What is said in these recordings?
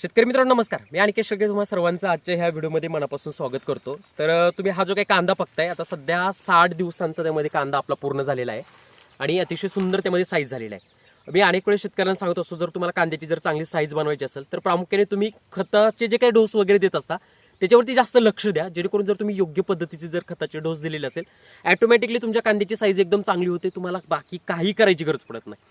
शेतकरी मित्रांनो नमस्कार. मी आणखी शक्य तुम्हाला सर्वांचं आजच्या ह्या व्हिडिओमध्ये मनापासून स्वागत करतो. तर तुम्ही हा जो काही कांदा बघताय आता सध्या साठ दिवसांचा त्यामध्ये कांदा आपला पूर्ण झालेला आहे. आणि अतिशय सुंदर त्यामध्ये साईज झालेला आहे. मी अनेक वेळेस शेतकऱ्यांना सांगत असतो जर तुम्हाला कांद्याची जर चांगली साईज बनवायची असेल तर प्रामुख्याने तुम्ही खताचे जे काही डोस वगैरे देत असता त्याच्यावरती जास्त लक्ष द्या. जेणेकरून जर तुम्ही योग्य पद्धतीचे जर खताचे डोस दिलेले असेल ॲटोमॅटिकली तुमच्या कांद्याची साईज एकदम चांगली होते तुम्हाला बाकी काही करायची गरज पडत नाही.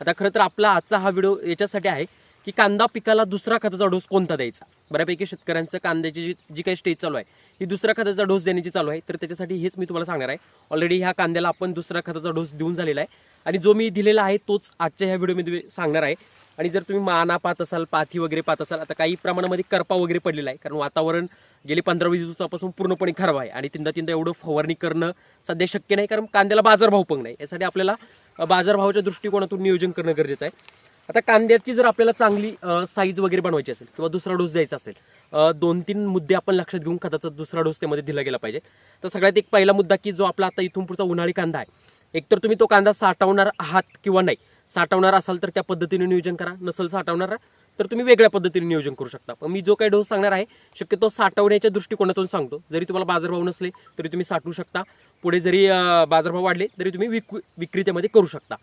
आता खरं तर आपला आजचा हा व्हिडिओ याच्यासाठी आहे की कांदा पिकाला दुसरा खताचा डोस कोणता द्यायचा? बऱ्यापैकी शेतकऱ्यांचं कांद्याची जी जी काही स्टेज चालू आहे ही दुसऱ्या खताचा डोस देण्याची चालू आहे. तर त्याच्यासाठी हेच मी तुम्हाला सांगणार आहे. ऑलरेडी ह्या कांद्याला आपण दुसरा खताचा डोस देऊन झालेला आहे. आणि जो मी दिलेला आहे तोच आजच्या ह्या व्हिडिओमध्ये सांगणार आहे. आणि जर तुम्ही माना पाहत असाल पाथी वगैरे पाहत असाल आता काही प्रमाणामध्ये करपा वगैरे पडलेला आहे. कारण वातावरण गेली पंधरा वीस दिवसापासून पूर्णपणे खराब आहे. आणि तीनदा तीनदा एवढं फवारणी करणं सध्या शक्य नाही. कारण कांद्याला बाजारभाव पण नाही. यासाठी आपल्याला बाजारभावाच्या दृष्टिकोनातून नियोजन करणं गरजेचं आहे. आता कांद्याची जर आपल्याला चांगली साईज वगैरे बनवायची असेल किंवा दुसरा डोस द्यायचा असेल दोन तीन मुद्दे आपण लक्षात घेऊन खताचा दुसरा डोस त्यामध्ये दिला गेला पाहिजे. तर सगळ्यात एक पहिला मुद्दा की जो आपला आता इथून पुढचा उन्हाळी कांदा आहे एकतर तुम्ही तो कांदा साठवणार आहात किंवा नाही. साठवणार असाल तर त्या पद्धतीने नियोजन करा नसेल साठवणार तर तुम्ही वेगळ्या पद्धतीने नियोजन करू शकता. पण मी जो काही डोस सांगणार आहे शक्यतो साठवण्याच्या दृष्टिकोनातून सांगतो. जरी तुम्हाला बाजारभाव नसले तरी तुम्ही साठवू शकता. पुढे जरी बाजारभाव वाढले तरी तुम्ही विक विक्रेत्यामध्ये करू शकता.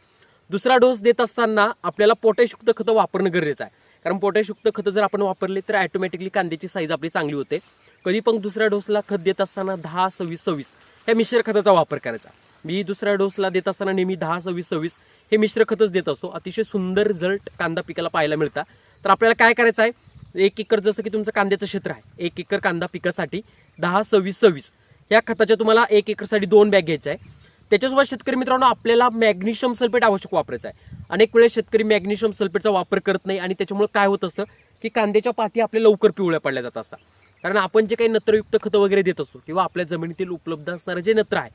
दुसरा डोस देत असताना आपल्याला पोटॅशयुक्त खतं वापरणं गरजेचं आहे. कारण पोटॅशयुक्त खतं जर आपण वापरले तर ऑटोमॅटिकली कांद्याची साईज आपली चांगली होते. कधी पण दुसऱ्या डोसला खत देत असताना दहा सव्वीस सव्वीस ह्या मिश्र खताचा वापर करायचा. मी दुसऱ्या डोसला देत असताना नेहमी दहा सव्वीस सव्वीस हे मिश्र खतच देत असतो. अतिशय सुंदर रिझल्ट कांदा पिकाला पाहायला मिळतात तर आपल्याला काय करायचं आहे? एक एकर जसं की तुमचं कांद्याचं क्षेत्र आहे. एक एकर कांदा पिकासाठी दहा सव्वीस सव्वीस या खताच्या तुम्हाला एक एकरसाठी दोन बॅग घ्यायच्या आहे. त्याच्यासोबत शेतकरी मित्रांनो आपल्याला मॅग्नेशियम सल्फेट आवश्यक वापरायचं आहे. अनेक वेळेस शेतकरी मॅग्नेशियम सल्फेटचा वापर करत नाही आणि त्याच्यामुळे काय होत असतं की कांद्याच्या पाती आपल्या लवकर पिवळ्या पडल्या जात असतात. कारण आपण जे काही नत्रयुक्त खतं वगैरे देत असतो किंवा आपल्या जमिनीतील उपलब्ध असणारं जे नत्र आहे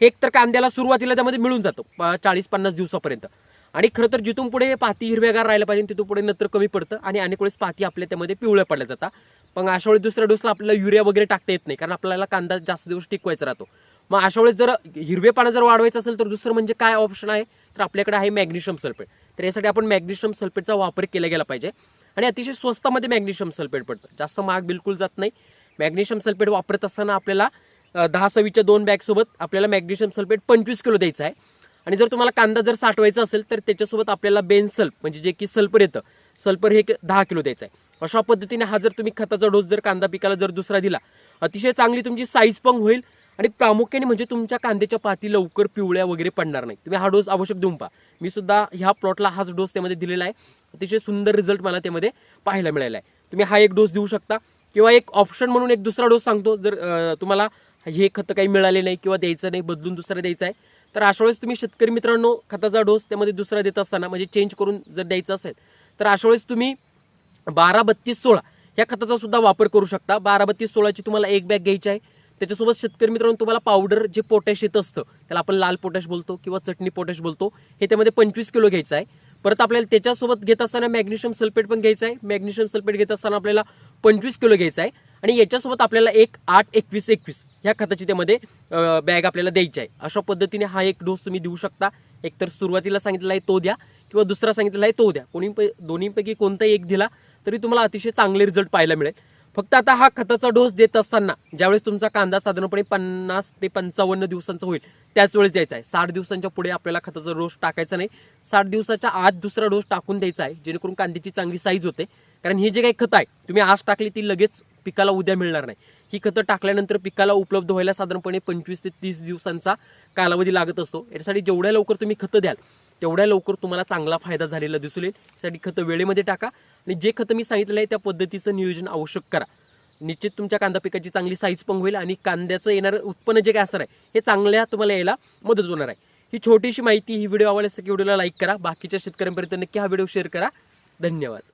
हे एकतर कांद्याला सुरुवातीला त्यामध्ये मिळून जातं चाळीस पन्नास दिवसापर्यंत. आणि खरं तर जिथून पुढे पाती हिरव्यागार राहिलं पाहिजे तिथून पुढे नत्र कमी पडतं आणि अनेक वेळेस पाती आपल्या त्यामध्ये पिवळ्या पडल्या जातात. पण अशा वेळेस दुसऱ्या डोसला आपल्याला युरिया वगैरे टाकता येत नाही कारण आपल्याला कांदा जास्त दिवस टिकवायचा राहतो. मग अशा वेळेस जर हिरवे पानं जर वाढवायचं असेल तर दुसरं म्हणजे काय ऑप्शन आहे? तर आपल्याकडे आहे मॅग्नेशियम सल्फेट तर यासाठी आपण मॅग्नेशियम सल्फेटचा वापर केला गेला पाहिजे. आणि अतिशय स्वस्तामध्ये मॅग्नेशियम सल्फेट पडतं. जास्त महाग बिलकुल जात नाही. मॅग्नेशियम सल्फेट वापरत असताना आपल्याला दहा सवीच्या दोन बॅगसोबत आपल्याला मॅग्नेशियम सल्फेट पंचवीस किलो द्यायचं आहे. आणि जर तुम्हाला कांदा जर साठवायचा असेल तर त्याच्यासोबत आपल्याला बेन सल्फ म्हणजे जे की सल्फर येतं. सल्फर हे एक दहा किलो द्यायचं आहे. अशा पद्धतीने हा जर तुम्ही खताचा डोस जर कांदा पिकाला जर दुसरा दिला अतिशय चांगली तुमची साईज पण होईल. आणि प्रामुख्याने म्हणजे तुमच्या कांद्याच्या पाती लवकर पिवळ्या वगैरे पडणार नाही. तुम्ही हा डोस आवश्यक देऊन पहा. मी सुद्धा ह्या प्लॉटला हाच डोस त्यामध्ये दिलेला आहे. अतिशय सुंदर रिझल्ट मला त्यामध्ये पाहायला मिळाला आहे तुम्ही हा एक डोस देऊ शकता. किंवा एक ऑप्शन म्हणून एक दुसरा डोस सांगतो. जर तुम्हाला हे खतं काही मिळाले नाही किंवा द्यायचं नाही बदलून दुसरं द्यायचं आहे तर अशा वेळेस तुम्ही शेतकरी मित्रांनो खताचा डोस त्यामध्ये दुसरा देत असताना म्हणजे चेंज करून जर द्यायचं असेल तर अशा वेळेस तुम्ही बारा बत्तीस सोळा ह्या खताचा सुद्धा वापर करू शकता. बारा बत्तीस सोळाची तुम्हाला एक बॅग घ्यायची आहे. त्याच्यासोबत शेतकरी मित्रांनो तुम्हाला पावडर जे पोटॅश येत असतं त्याला आपण लाल पोटॅश बोलतो किंवा चटणी पोटॅश बोलतो हे त्यामध्ये पंचवीस किलो घ्यायचं आहे. परत आपल्याला त्याच्यासोबत घेत असताना मॅग्नेशियम सल्फेट पण घ्यायचं आहे. मॅग्नेशियम सल्फेट घेत असताना आपल्याला पंचवीस किलो घ्यायचं आहे. आणि याच्यासोबत आपल्याला एक आठ एकवीस एकवीस ह्या खताची त्यामध्ये बॅग आपल्याला द्यायची आहे. अशा पद्धतीने हा एक डोस तुम्ही देऊ शकता. एकतर सुरुवातीला सांगितलेला आहे तो द्या किंवा दुसरा सांगितलेला आहे तो द्या. कोणी दोन्हीपैकी कोणताही एक दिला तरी तुम्हाला अतिशय चांगले रिझल्ट पाहायला मिळेल. फक्त आता हा खताचा डोस देत असताना ज्यावेळेस तुमचा कांदा साधारणपणे पन्नास ते पंचावन्न दिवसांचा होईल त्याच वेळेस द्यायचा आहे. साठ दिवसांच्या पुढे आपल्याला खताचा डोस टाकायचा नाही. साठ दिवसाच्या आत दुसरा डोस टाकून द्यायचा आहे जेणेकरून कांद्याची चांगली साईज होते. कारण ही जे काही खतं आहे तुम्ही आज टाकली ती लगेच पिकाला उद्या मिळणार नाही. ही खतं टाकल्यानंतर पिकाला उपलब्ध व्हायला साधारणपणे पंचवीस ते तीस दिवसांचा कालावधी लागत असतो. यासाठी जेवढ्या लवकर तुम्ही खतं द्याल तेवढ्या लवकर तुम्हाला चांगला फायदा झालेला दिसून येईल. त्यासाठी खतं वेळेमध्ये टाका आणि जे खतं मी सांगितलं आहे त्या पद्धतीचं नियोजन आवश्यक करा. निश्चित तुमच्या कांदा पिकाची चांगली साईज पण होईल आणि कांद्याचं येणारं उत्पन्न जे काय असणार आहे हे चांगल्या तुम्हाला यायला मदत होणार आहे. ही छोटीशी माहिती ही व्हिडिओ आवडल्यास की व्हिडिओला लाईक करा. बाकीच्या शेतकऱ्यांपर्यंत नक्की हा व्हिडिओ शेअर करा. धन्यवाद.